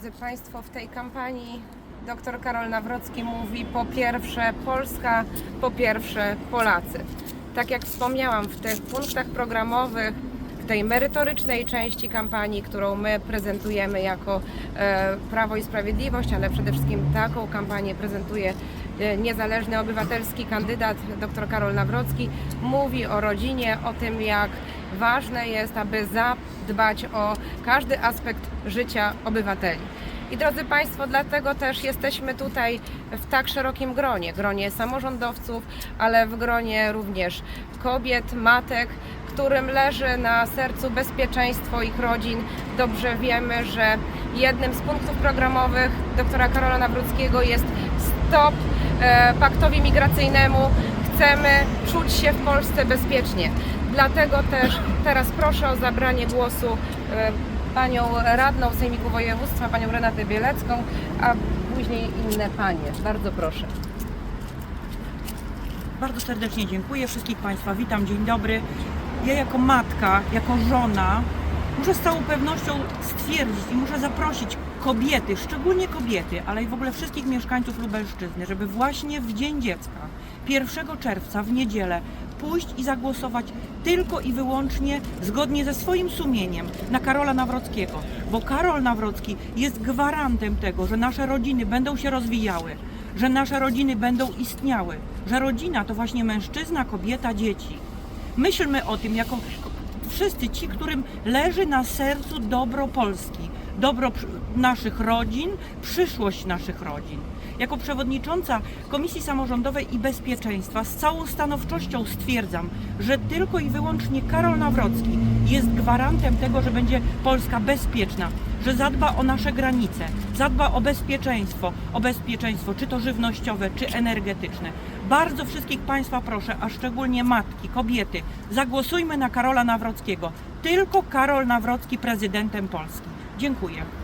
Drodzy Państwo, w tej kampanii dr Karol Nawrocki mówi po pierwsze Polska, po pierwsze Polacy. Tak jak wspomniałam, w tych punktach programowych, w tej merytorycznej części kampanii, którą my prezentujemy jako e, Prawo i Sprawiedliwość, ale przede wszystkim taką kampanię prezentuje e, niezależny obywatelski kandydat dr Karol Nawrocki, mówi o rodzinie, o tym jak ważne jest, aby zadbać o każdy aspekt życia obywateli. I drodzy Państwo, dlatego też jesteśmy tutaj w tak szerokim gronie, gronie samorządowców, ale w gronie również kobiet, matek, którym leży na sercu bezpieczeństwo ich rodzin. Dobrze wiemy, że jednym z punktów programowych doktora Karola Nawrockiego jest stop e, paktowi migracyjnemu. Chcemy czuć się w Polsce bezpiecznie. Dlatego też teraz proszę o zabranie głosu e, panią radną Sejmiku Województwa, panią Renatę Bielecką, a później inne panie. Bardzo proszę. Bardzo serdecznie dziękuję wszystkich Państwa. Witam, dzień dobry. Ja jako matka, jako żona muszę z całą pewnością stwierdzić i muszę zaprosić kobiety, szczególnie kobiety, ale i w ogóle wszystkich mieszkańców Lubelszczyzny, żeby właśnie w Dzień Dziecka, 1 czerwca, w niedzielę, pójść i zagłosować tylko i wyłącznie zgodnie ze swoim sumieniem na Karola Nawrockiego, bo Karol Nawrocki jest gwarantem tego, że nasze rodziny będą się rozwijały, że nasze rodziny będą istniały, że rodzina to właśnie mężczyzna, kobieta, dzieci. Myślmy o tym jako wszyscy ci, którym leży na sercu dobro Polski, dobro naszych rodzin, przyszłość naszych rodzin. Jako przewodnicząca Komisji Samorządowej i Bezpieczeństwa z całą stanowczością stwierdzam, że tylko i wyłącznie Karol Nawrocki jest gwarantem tego, że będzie Polska bezpieczna, że zadba o nasze granice, zadba o bezpieczeństwo, o bezpieczeństwo czy to żywnościowe, czy energetyczne. Bardzo wszystkich Państwa proszę, a szczególnie matki, kobiety, zagłosujmy na Karola Nawrockiego. Tylko Karol Nawrocki prezydentem Polski. Dziękuję.